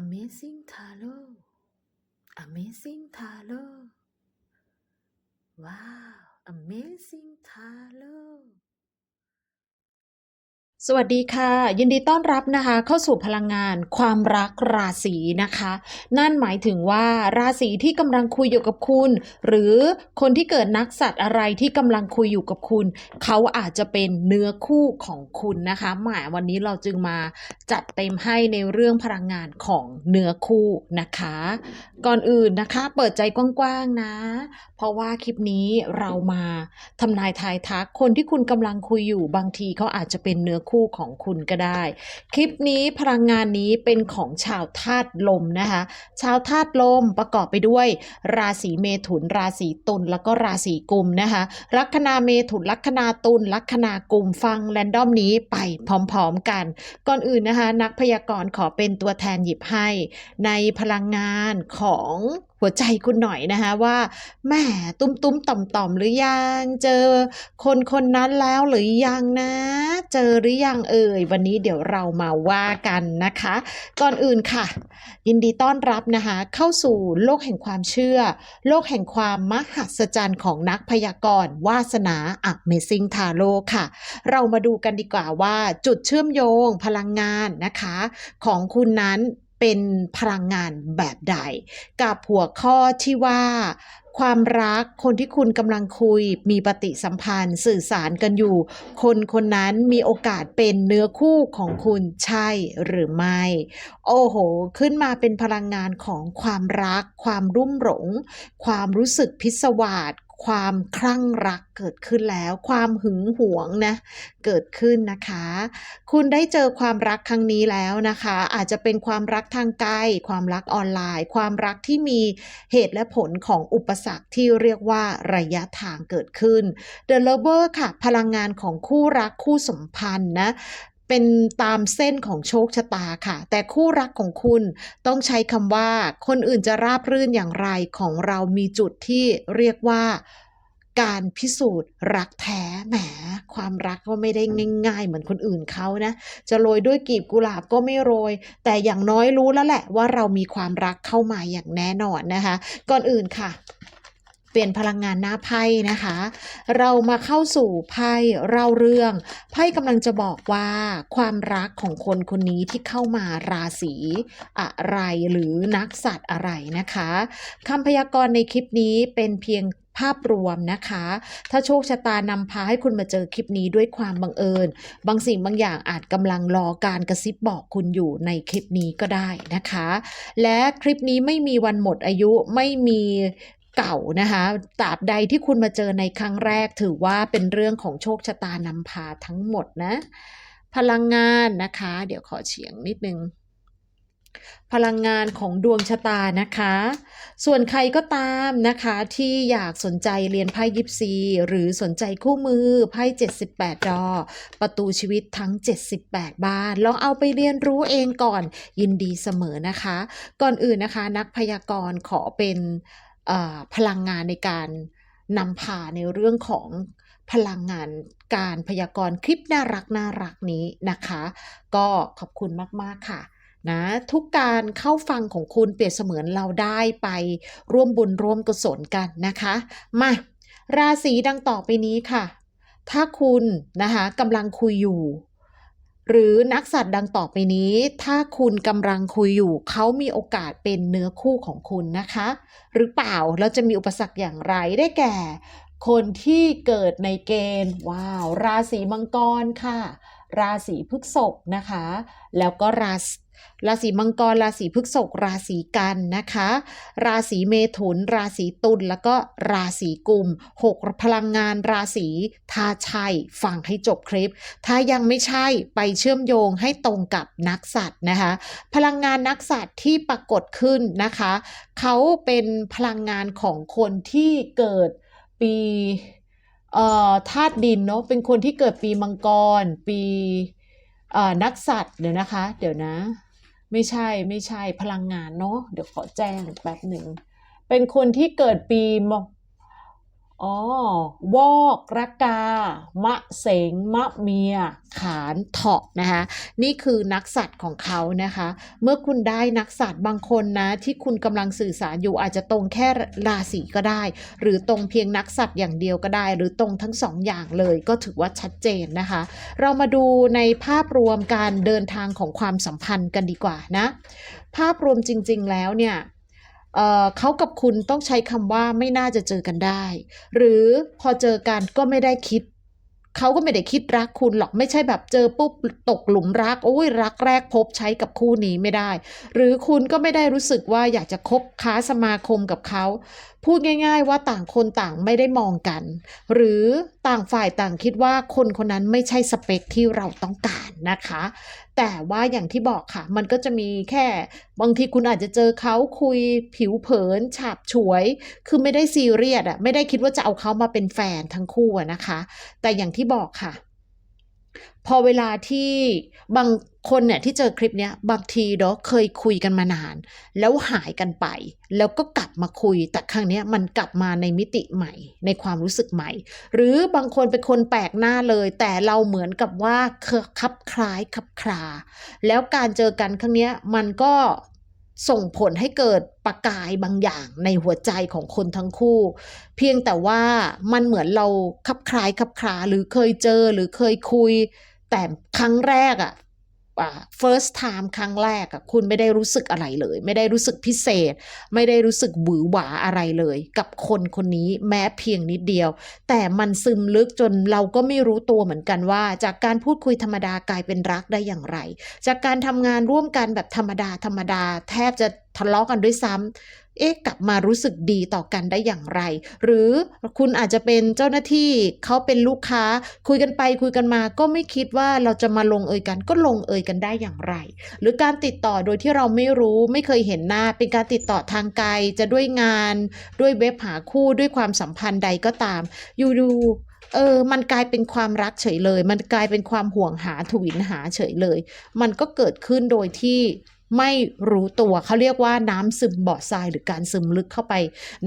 Amazing Tarot Amazing Tarot ว้าว Amazing Tarot สวัสดีค่ะ ยินดีต้อนรับนะคะ เข้าสู่พลังงานความรักราศีนะคะ นั่นหมายถึงว่าราศีที่กำลังคุยอยู่กับคุณ หรือคนที่เกิดนักสัตว์อะไรที่กำลังคุยอยู่กับคุณ เขาอาจจะเป็นเนื้อคู่ของคุณนะคะ หมายวันนี้เราจึงมาจัดเต็มให้ในเรื่องพลังงานของเนื้อคู่นะคะ ก่อนอื่นนะคะ เปิดใจกว้างๆนะ เพราะว่าคลิปนี้เรามาทำนายทายทักคนที่คุณกำลังคุยอยู่บางทีเขาอาจจะเป็นเนื้อคู่ของคุณก็ได้ คลิปนี้พลังงานนี้เป็นของชาวธาตุลมนะคะ ชาวธาตุลมประกอบไปด้วย ราศีเมถุน ราศีตุลแล้วก็ราศีกุมนะคะลัคนาเมถุนลัคนาตุลลัคนากุมฟังแรนดอมนี้ไปพร้อมๆกัน ก่อนอื่นนะคะ นักพยากรณ์ขอเป็นตัวแทนหยิบให้ ในพลังงานของ หัวใจคุณหน่อยนะคะว่าแหม่ตุ้มตุ้มต่อมต่อมหรือยัง เจอคนคนนั้นแล้วหรือยังนะ เจอหรือยังเอ่ยวันนี้เดี๋ยวเรามาว่ากันนะคะ ก่อนอื่นค่ะ ยินดีต้อนรับนะคะเข้าสู่โลกแห่งความเชื่อ โลกแห่งความมหัศจรรย์ของนักพยากรณ์วาสนา Amazing Tarot ค่ะ เรามาดูกันดีกว่าว่าจุดเชื่อมโยงพลังงานนะคะ ของคุณนั้น เป็นพลังงานแบบใด กับหัวข้อที่ว่าความรักคนที่คุณกำลังคุย มีปฏิสัมพันธ์สื่อสารกันอยู่ คนคนนั้นมีโอกาสเป็นเนื้อคู่ของคุณใช่หรือไม่ โอ้โห ขึ้นมาเป็นพลังงานของความรัก ความรุ่มหลง ความรู้สึกพิศวาส ความคลั่งรักเกิดขึ้นแล้ว ความหึงหวงนะเกิดขึ้นนะคะ คุณได้เจอความรักครั้งนี้แล้วนะคะ อาจจะเป็นความรักทางไกลความรักออนไลน์ ความรักที่มีเหตุและผลของอุปสรรคที่เรียกว่าระยะทางเกิดขึ้น The Lover ค่ะ พลังงานของคู่รักคู่สมพันธ์นะ เป็นตามเส้นของโชคชะตาค่ะ แต่คู่รักของคุณต้องใช้คำว่า คนอื่นจะราบรื่นอย่างไรของเรามีจุดที่เรียกว่าการพิสูจน์รักแท้แหม ความรักก็ไม่ได้ง่าย ๆ เหมือนคนอื่นเขานะ จะโรยด้วยกีบกุหลาบก็ไม่โรย แต่อย่างน้อยรู้แล้วแหละว่าเรามีความรักเข้ามาอย่างแน่นอนนะคะ ก่อนอื่นค่ะ เปลี่ยนพลังงานหน้าไพ่นะคะ เรามาเข้าสู่ไพ่เล่าเรื่อง ไพ่กำลังจะบอกว่า ความรักของคนคนนี้ที่เข้ามาราศีอะไรหรือนักสัตว์อะไรนะคะคำพยากรณ์ในคลิปนี้เป็นเพียงภาพรวมนะคะ ถ้าโชคชะตานำพาให้คุณมาเจอคลิปนี้ด้วยความบังเอิญ บางสิ่งบางอย่างอาจกำลังรอการกระซิบบอกคุณอยู่ในคลิปนี้ก็ได้นะคะ และคลิปนี้ไม่มีวันหมดอายุ ไม่มี เก่านะคะตราบใดที่คุณมาเจอในครั้งแรกถือว่าเป็นเรื่องของโชคชะตานำพาทั้งหมดนะ พลังงานนะคะ เดี๋ยวขอเฉียงนิดนึงพลังงานของดวงชะตานะคะ ส่วนใครก็ตามนะคะ ที่อยากสนใจเรียนไพ่ยิปซี หรือสนใจคู่มือไพ่78 ดอ ประตูชีวิตทั้ง 78 บ้าน ลองเอาไปเรียนรู้เองก่อนยินดีเสมอนะคะ ก่อนอื่นนะคะ นักพยากรณ์ขอเป็น พลังงานในการนำพาในเรื่องของพลังงานการพยากรณ์คลิปน่ารักน่ารักนี้นะคะ ก็ขอบคุณมาก ๆ ค่ะนะทุกการเข้าฟังของคุณเปรียบเสมือนเราได้ไปร่วมบุญร่วมกุศลกันนะคะ มา ราศีดังต่อไปนี้ค่ะ ถ้าคุณนะคะกำลังคุยอยู่ หรือนักสัตว์ดังต่อไปนี้ ถ้าคุณกำลังคุยอยู่เขามีโอกาสเป็นเนื้อคู่ของคุณนะคะ หรือเปล่าแล้วจะมีอุปสรรคอย่างไรได้แก่ คนที่เกิดในเกณฑ์ว้าว ราศีมังกรค่ะ ราศีพฤษภนะคะ แล้วก็รา ราศีมังกร ราศีพฤษภราศีกันนะคะ ราศีเมถุน ราศีตุลแล้วก็ราศีกุมหกพลังงานราศีทาชัยฟังให้จบคลิป ถ้ายังไม่ใช่ไปเชื่อมโยงให้ตรงกับนักสัตว์นะคะ พลังงานนักสัตว์ที่ปรากฏขึ้นนะคะ เขาเป็นพลังงานของคนที่เกิดปีเอ่อธาตุดินเนาะเป็นคนที่เกิดปีมังกร ปี นักสัตว์เดี๋ยวนะคะ เดี๋ยวนะ ไม่ใช่ไม่ใช่พลังงานเนาะเดี๋ยวขอแจ้งแป๊บหนึ่งเป็นคนที่เกิดปีม อ๋อ วอกระกา มะเสง มะเมีย ขานเถาะนะคะ นี่คือนักสัตว์ของเขานะคะ เมื่อคุณได้นักสัตว์บางคนนะ ที่คุณกำลังสื่อสารอยู่อาจจะตรงแค่ราศีก็ได้ หรือตรงเพียงนักสัตว์อย่างเดียวก็ได้ หรือตรงทั้งสองอย่างเลยก็ถือว่าชัดเจนนะคะ เรามาดูในภาพรวมการเดินทางของความสัมพันธ์กันดีกว่านะ ภาพรวมจริง ๆ แล้วเนี่ย เขากับคุณต้องใช้คำว่าไม่น่าจะเจอกันได้ หรือพอเจอกันก็ไม่ได้คิด เขาก็ไม่ได้คิดรักคุณหรอกไม่ใช่แบบเจอปุ๊บตกหลุมรักโอ้ยรักแรกพบใช้กับคู่นี้ไม่ได้ หรือคุณก็ไม่ได้รู้สึกว่าอยากจะคบค้าสมาคมกับเขา พูดง่าย ๆ ว่าต่างคนต่างไม่ได้มองกัน หรือต่างฝ่ายต่างคิดว่าคนคนนั้นไม่ใช่สเปคที่เราต้องการนะคะ แต่ว่าอย่างที่บอกค่ะ มันก็จะมีแค่บางทีคุณอาจจะเจอเขาคุยผิวเผินฉาบฉวย คือไม่ได้ซีเรียสอะไม่ได้คิดว่าจะเอาเขามาเป็นแฟนทั้งคู่นะคะ แต่อย่างที่บอกค่ะ พอเวลาที่บางคนเนี่ยที่เจอคลิปเนี้ยบางทีเนาะเคยคุยกันมานาน แล้วหายกันไป แล้วก็กลับมาคุย แต่ครั้งเนี้ยมันกลับมาในมิติใหม่ ในความรู้สึกใหม่ หรือบางคนเป็นคนแปลกหน้าเลย แต่เราเหมือนกับว่าคยคับคล้ายคับคลา แล้วการเจอกันครั้งเนี้ยมันก็ ส่งผลให้เกิดประกายบางอย่างในหัวใจของคนทั้งคู่ เพียงแต่ว่ามันเหมือนเราคับคลายคับคลาหรือเคยเจอหรือเคยคุย แต่ครั้งแรกอะอ่า first time ครั้งแรกอะคุณไม่ได้รู้สึกอะไรเลย ไม่ได้รู้สึกพิเศษ ไม่ได้รู้สึกหวือหวาอะไรเลย กับคนคนนี้แม้เพียงนิดเดียว แต่มันซึมลึกจนเราก็ไม่รู้ตัวเหมือนกันว่า จากการพูดคุยธรรมดากลายเป็นรักได้อย่างไร จากการทำงานร่วมกันแบบธรรมดาธรรมดา แทบจะทะเลาะกันด้วยซ้ำเอ๊ะกลับมารู้สึกดีต่อกันได้อย่างไร หรือคุณอาจจะเป็นเจ้าหน้าที่เขาเป็นลูกค้า คุยกันไปคุยกันมาก็ไม่คิดว่าเราจะมาลงเอยกันก็ลงเอยกันได้อย่างไร หรือการติดต่อโดยที่เราไม่รู้ไม่เคยเห็นหน้า เป็นการติดต่อทางไกลจะด้วยงาน ด้วยเว็บหาคู่ด้วยความสัมพันธ์ใดก็ตาม อยู่ดูเออ มันกลายเป็นความรักเฉยเลย มันกลายเป็นความห่วงหาทวินหาเฉยเลย มันก็เกิดขึ้นโดยที่ ไม่รู้ตัวเขาเรียกว่าน้ำซึมเบาะทรายหรือการซึมลึกเข้าไป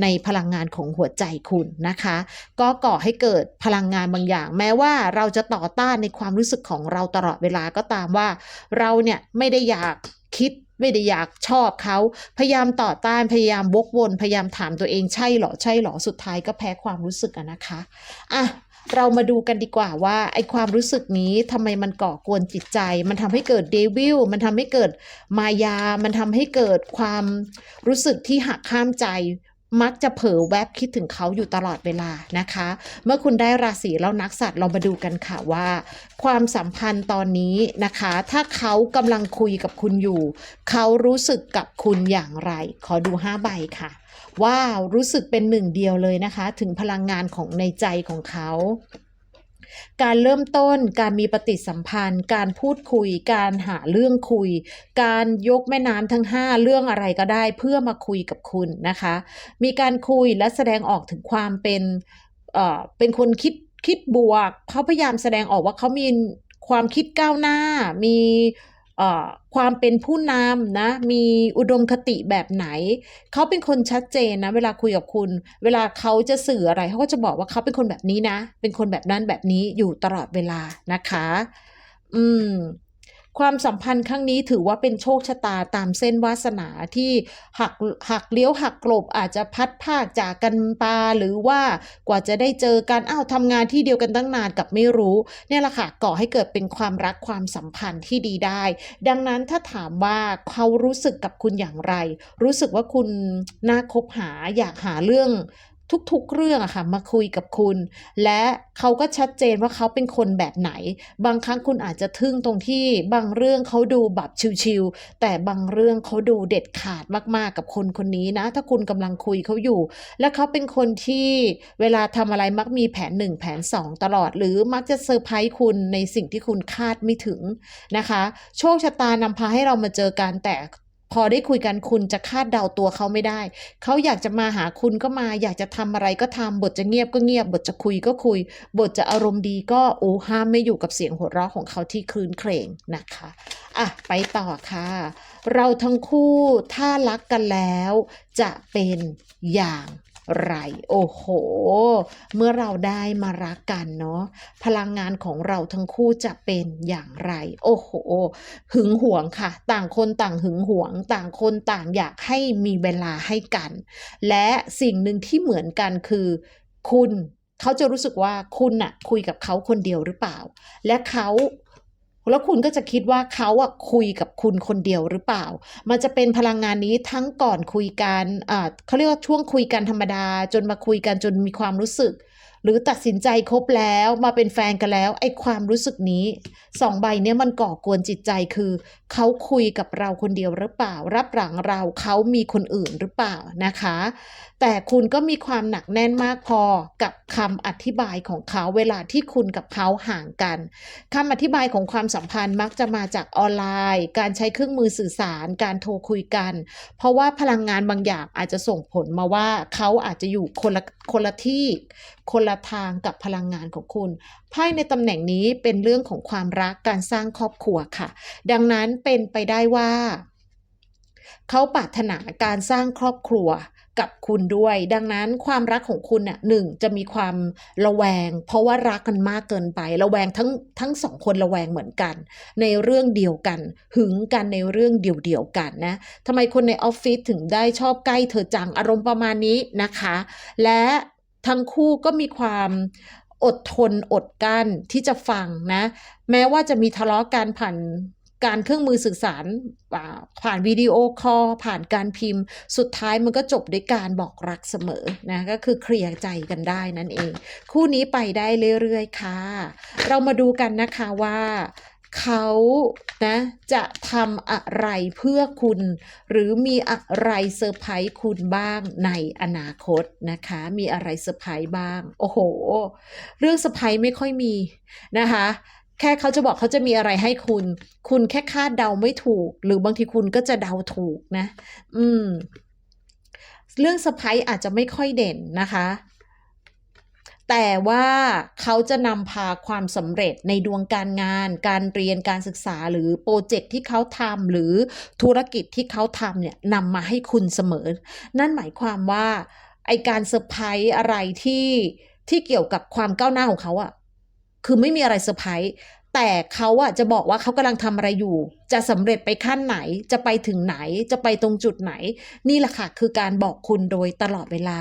ในพลังงานของหัวใจคุณนะคะ ก็ก่อให้เกิดพลังงานบางอย่าง แม้ว่าเราจะต่อต้านในความรู้สึกของเราตลอดเวลาก็ตามว่า เราเนี่ยไม่ได้อยากคิดไม่ได้อยากชอบเขาพยายามต่อต้านพยายามวกวน พยายามถามตัวเองใช่หรอใช่หรอสุดท้ายก็แพ้ความรู้สึกอะนะคะอะ เรามาดูกันดีกว่าว่าไอความรู้สึกนี้ทำไมมันก่อกวนจิตใจ มันทำให้เกิดเดวิลมันทำให้เกิดมายา มันทำให้เกิดความรู้สึกที่หักข้ามใจมักจะเผลอแวบคิดถึงเขาอยู่ตลอดเวลานะคะ เมื่อคุณได้ราศีแล้วนักสัตว์เรามาดูกันค่ะว่า ความสัมพันธ์ตอนนี้นะคะ ถ้าเขากำลังคุยกับคุณอยู่ เขารู้สึกกับคุณอย่างไร ขอดู 5 ใบค่ะ ว้าวรู้สึกเป็นหนึ่งเดียวเลยนะคะ ถึงพลังงานของในใจของเขา การเริ่มต้นการมีปฏิสัมพันธ์ การพูดคุย การหาเรื่องคุย การยกแม่น้ำทั้ง 5 เรื่องอะไรก็ได้เพื่อมาคุยกับคุณนะคะ มีการคุยและแสดงออกถึงความเป็นเอ่อเป็นคนคิดคิดบวก เขาพยายามแสดงออกว่าเขามีความคิดก้าวหน้ามี ความเป็นผู้นำนะ มีอุดมคติแบบไหน เขาเป็นคนชัดเจนนะ เวลาคุยกับคุณ เวลาเขาจะสื่ออะไรเขาก็จะบอกว่าเขาเป็นคนแบบนี้นะ เป็นคนแบบนั้นแบบนี้อยู่ตลอดเวลานะคะ อืม ความสัมพันธ์ครั้งนี้ถือว่าเป็นโชคชะตาตามเส้นวาสนาที่หักหักเลี้ยวหักกลบอาจจะพัดภาคจากกันปาหรือว่ากว่าจะได้เจอกันอ้าวทำงานที่เดียวกันตั้งนานกับไม่รู้เนี่ยแหละค่ะก่อให้เกิดเป็นความรักความสัมพันธ์ที่ดีได้ ดังนั้นถ้าถามว่าเขารู้สึกกับคุณอย่างไร รู้สึกว่าคุณน่าคบหาอยากหาเรื่อง ทุกๆ เรื่องอะค่ะมาคุยกับคุณ และเขาก็ชัดเจนว่าเขาเป็นคนแบบไหน บางครั้งคุณอาจจะทึ่งตรงที่บางเรื่องเขาดูแบบชิวๆแต่บางเรื่องเขาดูเด็ดขาดมากๆกับคนคนนี้นะ ถ้าคุณกำลังคุยเขาอยู่ และเขาเป็นคนที่เวลาทำอะไรมักมีแผนหนึ่งแผนสองตลอด หรือมักจะเซอร์ไพรส์คุณในสิ่งที่คุณคาดไม่ถึงนะคะ โชคชะตานำพาให้เรามาเจอกันแต่ พอได้คุยกันคุณจะคาดเดาตัวเขาไม่ได้ เขาอยากจะมาหาคุณก็มา อยากจะทำอะไรก็ทำบทจะเงียบก็เงียบ บทจะคุยก็คุย บทจะอารมณ์ดีก็โอ้ห้ามไม่อยู่กับเสียงหัวเราะของเขาที่คลื่นเครงนะคะ อะ ไปต่อค่ะ เราทั้งคู่ถ้ารักกันแล้ว จะเป็นอย่าง ไร โอ้โห เมื่อเราได้มารักกันเนาะพลังงานของเราทั้งคู่จะเป็นอย่างไร โอ้โห หึงหวงค่ะ ต่างคนต่างหึงหวง ต่างคนต่างอยากให้มีเวลาให้กัน และสิ่งหนึ่งที่เหมือนกันคือคุณเขาจะรู้สึกว่าคุณน่ะคุยกับเขาคนเดียวหรือเปล่า และเขา แล้วคุณก็จะคิดว่าเขาอะคุยกับคุณคนเดียวหรือเปล่า มันจะเป็นพลังงานนี้ทั้งก่อนคุยกันเขาเรียกว่าช่วงคุยกันธรรมดา จนมาคุยกันจนมีความรู้สึก หรือตัดสินใจคบแล้วมาเป็นแฟนกันแล้ว ไอ้ความรู้สึกนี้สองใบเนี้ยมันก่อกวนจิตใจคือ เขาคุยกับเราคนเดียวหรือเปล่า รับหลังเราเขามีคนอื่นหรือเปล่านะคะ แต่คุณก็มีความหนักแน่นมากพอกับคำอธิบายของเขาเวลาที่คุณกับเขาห่างกันคำอธิบายของความสัมพันธ์มักจะมาจากออนไลน์ การใช้เครื่องมือสื่อสาร การโทรคุยกัน เพราะว่าพลังงานบางอย่างอาจจะส่งผลมาว่าเขาอาจจะอยู่คนละคนละที่คนละทางกับพลังงานของคุณไพ่ในตำแหน่งนี้เป็นเรื่องของความรักการสร้างครอบครัวค่ะ ดังนั้นเป็นไปได้ว่า เขาปรารถนาการสร้างครอบครัวกับคุณด้วย ดังนั้นความรักของคุณน่ะหนึ่งจะมีความระแวง เพราะว่ารักกันมากเกินไประแวงทั้งทั้งสองคนระแวงเหมือนกัน ในเรื่องเดียวกัน หึงกันในเรื่องเดียวๆกันนะทำไมคนในออฟฟิศถึงได้ชอบใกล้เธอจังอารมณ์ประมาณนี้นะคะ และ ทั้งคู่ก็มีความอดทนอดกั้นที่จะฟังนะ แม้ว่าจะมีทะเลาะกันผ่านการเครื่องมือสื่อสารผ่านวิดีโอคอลผ่านการพิมพ์ สุดท้ายมันก็จบด้วยการบอกรักเสมอนะก็คือเคลียร์ใจกันได้นั่นเอง คู่นี้ไปได้เรื่อยๆค่ะ เรามาดูกันนะคะว่า เขานะจะทำอะไรเพื่อคุณ หรือมีอะไรเซอร์ไพรส์คุณบ้างในอนาคตนะคะ มีอะไรเซอร์ไพรส์บ้าง โอ้โห เรื่องเซอร์ไพรส์ไม่ค่อยมีนะคะแค่เขาจะบอกเขาจะมีอะไรให้คุณ คุณแค่คาดเดาไม่ถูก หรือบางทีคุณก็จะเดาถูกนะ อืม เรื่องสะพ้ยอาจจะไม่ค่อยเด่นนะคะ แต่ว่าเขาจะนำพาความสำเร็จในดวงการงาน การเรียนการศึกษาหรือโปรเจกต์ที่เขาทำหรือธุรกิจที่เขาทำเนี่ยนำมาให้คุณเสมอ นั่นหมายความว่าไอการเซอร์ไพรส์อะไรที่ที่เกี่ยวกับความก้าวหน้าของเขาอะคือไม่มีอะไรเซอร์ไพรส์ แต่เขาอะจะบอกว่าเขากำลังทำอะไรอยู่ จะสำเร็จไปขั้นไหน จะไปถึงไหน จะไปตรงจุดไหน นี่แหละค่ะคือการบอกคุณโดยตลอดเวลา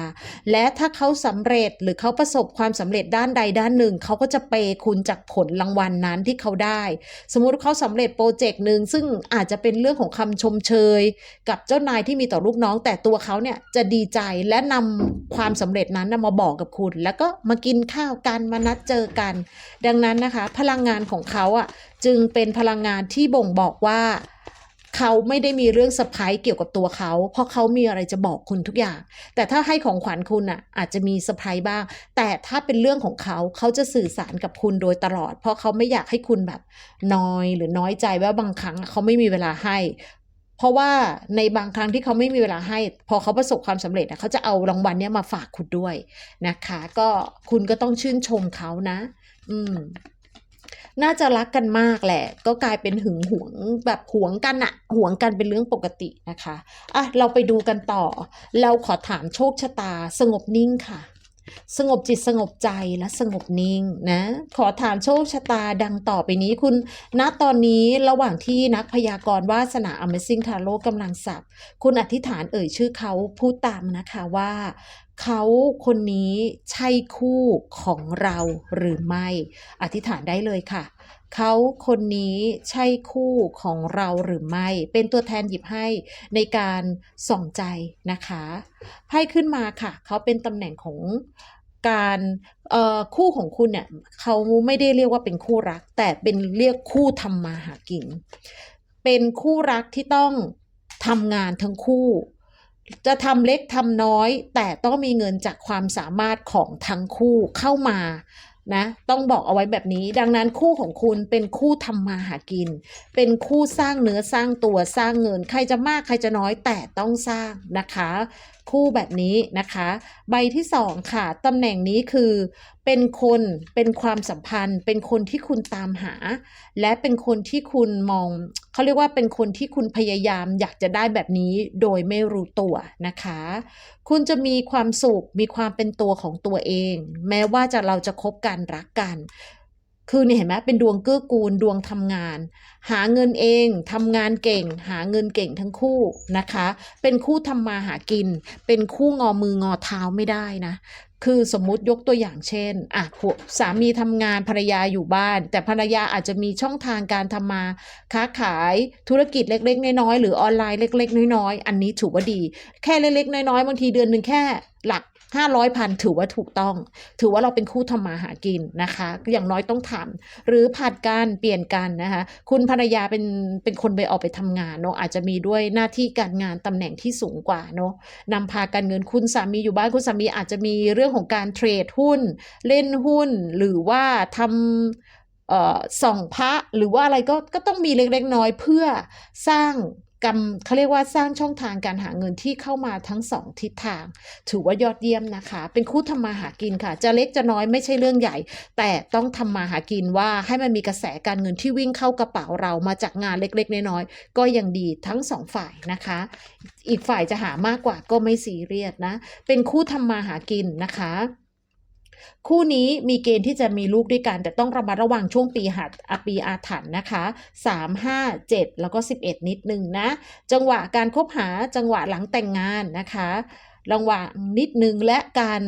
และถ้าเขาสำเร็จหรือเขาประสบความสำเร็จด้านใดด้านหนึ่ง เขาก็จะเปย์คุณจากผลรางวัลนนั้นที่เขาได้ สมมุติเขาสำเร็จโปรเจกต์หนึ่งซึ่งอาจจะเป็นเรื่องของคำชมเชย กับเจ้านายที่มีต่อลูกน้อง แต่ตัวเขาเนี่ยจะดีใจและนำความสำเร็จนั้นมาบอกกับคุณ แล้วก็มากินข้าวกันมานัดเจอกัน ดังนั้นนะคะ พลังงานของเขาอะจึงเป็นพลังงานที่บ่งบอกว่าเขาไม่ได้มีเรื่องสะพ้ายเกี่ยวกับตัวเขา เพราะเขามีอะไรจะบอกคุณทุกอย่าง แต่ถ้าให้ของขวัญคุณอะอาจจะมีสะพ้ายบ้าง แต่ถ้าเป็นเรื่องของเขาเขาจะสื่อสารกับคุณโดยตลอด เพราะเขาไม่อยากให้คุณแบบนอยหรือน้อยใจว่าบางครั้งเขาไม่มีเวลาให้ เพราะว่าในบางครั้งที่เขาไม่มีเวลาให้ พอเขาประสบความสำเร็จเขาจะเอารางวัลเนี้ยมาฝากคุณด้วยนะคะ ก็คุณก็ต้องชื่นชมเขานะ อืม น่าจะรักกันมากแหละ ก็กลายเป็นหึงหวงแบบหวงกันอะหวงกันเป็นเรื่องปกตินะคะอะเราไปดูกันต่อ เราขอถามโชคชะตาสงบนิ่งค่ะ สงบจิตสงบใจและสงบนิ่งนะ ขอถามโชคชะตาดังต่อไปนี้คุณณตอนนี้ระหว่างที่นักพยากรณ์วาสนา Amazing Tarot กำลังสับ คุณอธิษฐานเอ่ยชื่อเขาพูดตามนะคะว่า เขาคนนี้ใช่คู่ของเราหรือไม่ อธิษฐานได้เลยค่ะ เขาคนนี้ใช่คู่ของเราหรือไม่ เป็นตัวแทนหยิบให้ในการส่องใจนะคะไพ่ขึ้นมาค่ะ เขาเป็นตำแหน่งของการคู่ของคุณเนี่ยเขาไม่ได้เรียกว่าเป็นคู่รัก แต่เป็นเรียกคู่ทำมาหากิน เป็นคู่รักที่ต้องทำงานทั้งคู่ จะทำเล็กทำน้อย แต่ต้องมีเงินจากความสามารถของทั้งคู่เข้ามานะต้องบอกเอาไว้แบบนี้ดังนั้นคู่ของคุณเป็นคู่ทำมาหากิน เป็นคู่สร้างเนื้อสร้างตัวสร้างเงิน ใครจะมากใครจะน้อยแต่ต้องสร้างนะคะ คู่แบบนี้นะคะ ใบที่สองค่ะตำแหน่งนี้คือ เป็นคนเป็นความสัมพันธ์ เป็นคนที่คุณตามหา และเป็นคนที่คุณมองเขาเรียกว่าเป็นคนที่คุณพยายามอยากจะได้แบบนี้โดยไม่รู้ตัวนะคะ คุณจะมีความสุขมีความเป็นตัวของตัวเอง แม้ว่าจะเราจะคบกันรักกัน คือเนี่ยเห็นไหมเป็นดวงเกื้อกูลดวงทำงาน หาเงินเองทำงานเก่ง หาเงินเก่งทั้งคู่นะคะ เป็นคู่ทำมาหากิน เป็นคู่งอมืองอเท้าไม่ได้นะ คือสมมุติยกตัวอย่างเช่นอะสามีทำงานภรรยาอยู่บ้าน แต่ภรรยาอาจจะมีช่องทางการทำมา ค้าขายธุรกิจเล็ก ๆ น้อยๆหรือออนไลน์เล็ก ๆ น้อยๆอันนี้ถือว่าดี แค่เล็ก ๆ น้อยๆบางทีเดือนหนึ่งแค่หลัก 500พันถือว่าถูกต้อง ถือว่าเราเป็นคู่ทำมาหากินนะคะ อย่างน้อยต้องทำหรือผัดกันเปลี่ยนกันนะคะ คุณภรรยาเป็นเป็นคนไปออกไปทำงานเนาะอาจจะมีด้วยหน้าที่การงานตำแหน่งที่สูงกว่าเนาะนำพาการเงินคุณสามีอยู่บ้านคุณสามีอาจจะมีเรื่องของการเทรดหุ้น เล่นหุ้นหรือว่าทำส่องพระหรือว่าอะไรก็ก็ต้องมีเล็กๆน้อยเพื่อสร้าง กำเขาเรียกว่าสร้างช่องทางการหาเงินที่เข้ามาทั้งสองทิศทาง ถือว่ายอดเยี่ยมนะคะ เป็นคู่ทำมาหากินค่ะ จะเล็กจะน้อยไม่ใช่เรื่องใหญ่ แต่ต้องทำมาหากินว่าให้มันมีกระแสการเงินที่วิ่งเข้ากระเป๋าเรามาจากงานเล็กๆน้อยๆก็ยังดีทั้งสองฝ่ายนะคะ อีกฝ่ายจะหามากกว่าก็ไม่ซีเรียสนะ เป็นคู่ทำมาหากินนะคะ คู่นี้มีเกณฑ์ที่จะมีลูกด้วยกัน แต่ต้องระมัดระวังช่วงปีหัดอปีอาถรรพ์นะคะ 3 5 7 แล้วก็ 11 นิดนึงนะ จังหวะการคบหาจังหวะหลังแต่งงานนะคะระวังนิดนึงและการ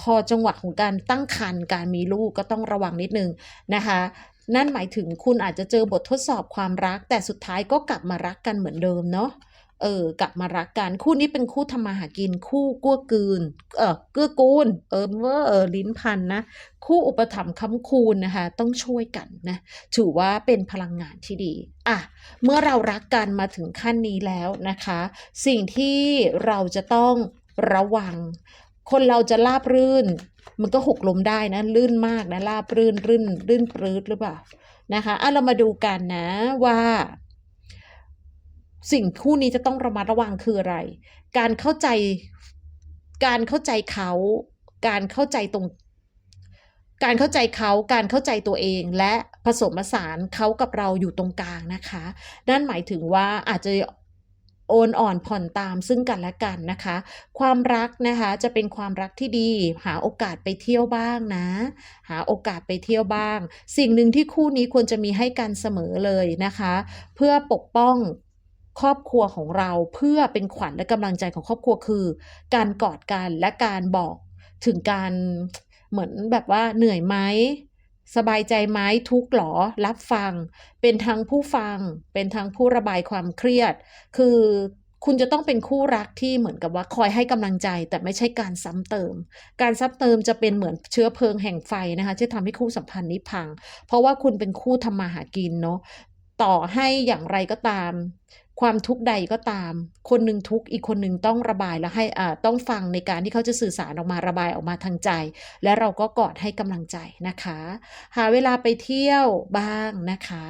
พอจังหวะของการตั้งครรภ์การมีลูกก็ต้องระวังนิดนึงนะคะนั่นหมายถึงคุณอาจจะเจอบททดสอบความรัก แต่สุดท้ายก็กลับมารักกันเหมือนเดิมเนาะ เออกลับมารักกันคู่นี้เป็นคู่ทำมาหากิน คู่กั้วกืน เออเกื้อกูลเออเวอร์เออลิ้นพันนะคู่อุปถัมภ์ค้ำคูณนะคะ ต้องช่วยกันนะ ถือว่าเป็นพลังงานที่ดีอะเมื่อเรารักกันมาถึงขั้นนี้แล้วนะคะ สิ่งที่เราจะต้องระวัง คนเราจะลาบรื่น มันก็หกล้มได้นะลื่นมากนะลาบรื่นรื่น รื่นปรืดหรือเปล่านะคะอะเรามาดูกันนะว่า สิ่งคู่นี้จะต้องระมัดระวังคืออะไร การเข้าใจ การเข้าใจเขา การเข้าใจตรง การเข้าใจเขา การเข้าใจตัวเอง และผสมผสานเขากับเราอยู่ตรงกลางนะคะ นั่นหมายถึงว่าอาจจะโอนอ่อนผ่อนตามซึ่งกันและกันนะคะ ความรักนะคะจะเป็นความรักที่ดี หาโอกาสไปเที่ยวบ้างนะ หาโอกาสไปเที่ยวบ้าง สิ่งหนึ่งที่คู่นี้ควรจะมีให้กันเสมอเลยนะคะ เพื่อปกป้อง ครอบครัวของเราเพื่อเป็นขวัญและกำลังใจของครอบครัวคือ การกอดกันและการบอกถึงการเหมือนแบบว่าเหนื่อยไหมสบายใจไหมทุกข์หรอรับฟัง เป็นทั้งผู้ฟัง เป็นทั้งผู้ระบายความเครียด คือคุณจะต้องเป็นคู่รักที่เหมือนกับว่าคอยให้กำลังใจ แต่ไม่ใช่การซ้ำเติม การซ้ำเติมจะเป็นเหมือนเชื้อเพลิงแห่งไฟนะคะที่ทำให้คู่สัมพันธ์นี้พัง เพราะว่าคุณเป็นคู่ทำมาหากินเนาะต่อให้อย่างไรก็ตาม ความทุกข์ใดก็ตาม คนหนึ่งทุกข์อีกคนหนึ่งต้องระบายแล้วให้อ่าต้องฟังในการที่เขาจะสื่อสารออกมาระบายออกมาทางใจ และเราก็กอดให้กำลังใจนะคะ หาเวลาไปเที่ยวบ้างนะคะ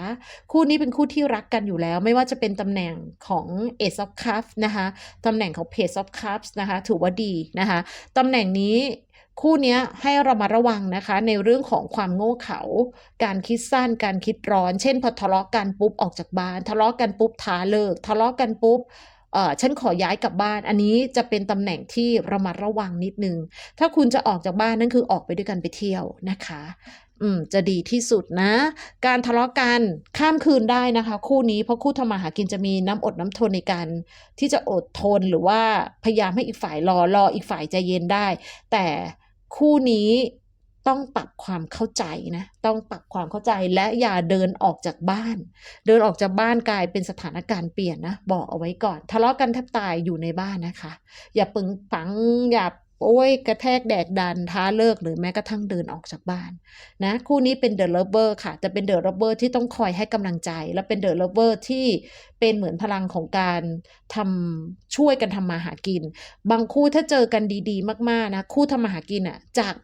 คู่นี้เป็นคู่ที่รักกันอยู่แล้ว ไม่ว่าจะเป็นตำแหน่งของ Ace of Cups นะคะตำแหน่งของ Page of Cups นะคะ ถือว่าดีนะคะตำแหน่งนี้ คู่นี้ให้เรามาระวังนะคะ ในเรื่องของความโง่เขลาการคิดสั้นการคิดร้อน เช่นพอทะเลาะกันปุ๊บออกจากบ้าน ทะเลาะกันปุ๊บท้าเลิก ทะเลาะกันปุ๊บเออฉันขอย้ายกลับบ้าน อันนี้จะเป็นตำแหน่งที่ระมัดระวังนิดนึง ถ้าคุณจะออกจากบ้านนั่นคือออกไปด้วยกันไปเที่ยวนะคะ อืม จะดีที่สุดนะ การทะเลาะกันข้ามคืนได้นะคะ คู่นี้เพราะคู่ทำมาหากินจะมีน้ำอดน้ำทนในการที่จะอดทนหรือว่าพยายามให้อีกฝ่ายรอรออีกฝ่ายใจเย็นได้ แต่ คู่นี้ต้องปรับความเข้าใจนะ ต้องปรับความเข้าใจและอย่าเดินออกจากบ้าน เดินออกจากบ้านกลายเป็นสถานการณ์เปลี่ยนนะ บอกเอาไว้ก่อน ทะเลาะกันแทบตายอยู่ในบ้านนะคะ อย่าปึงปังอย่า โอ้ยกระแทกแดกดันท้าเลิกหรือแม้กระทั่งเดินออกจากบ้านนะคู่นี้เป็นเดอะ l ลเ e อร์ค่ะ จะเป็นเดอะ l ลเ e อร์ที่ต้องคอยให้กำลังใจ และเป็นเดอะ l ลเ e อร์ที่เป็นเหมือนพลังของการทำช่วยกันทำมาหากิน บางคู่ถ้าเจอกันดี ๆ มากๆนะคู่ทำมาหากินอะจาก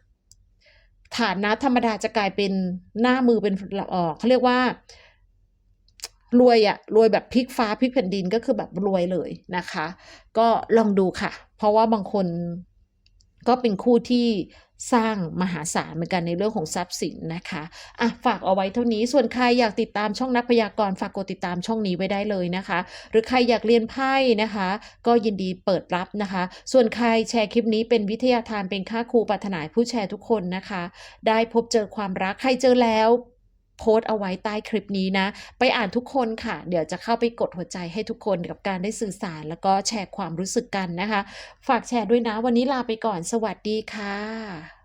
ฐานะธรรมดาจะกลายเป็นหน้ามือเป็นเออเขาเรียกว่ารวยอะรวยแบบพลิกฟ้าพลิกแผ่นดินก็คือแบบรวยเลยนะคะ ก็ลองดูค่ะ เพราะว่าบางคน ก็เป็นคู่ที่สร้างมหาศาลเหมือนกันในเรื่องของทรัพย์สินนะคะอะฝากเอาไว้เท่านี้ ส่วนใครอยากติดตามช่องนักพยากรณ์ฝากกดติดตามช่องนี้ไว้ได้เลยนะคะ หรือใครอยากเรียนไพ่นะคะ ก็ยินดีเปิดรับนะคะ ส่วนใครแชร์คลิปนี้เป็นวิทยาทานเป็นค่าครูปรารถนายผู้แชร์ทุกคนนะคะ ได้พบเจอความรักใครเจอแล้ว โพสต์เอาไว้ใต้คลิปนี้นะ ไปอ่านทุกคนค่ะ เดี๋ยวจะเข้าไปกดหัวใจให้ทุกคนกับการได้สื่อสาร แล้วก็แชร์ความรู้สึกกันนะคะ ฝากแชร์ด้วยนะ วันนี้ลาไปก่อน สวัสดีค่ะ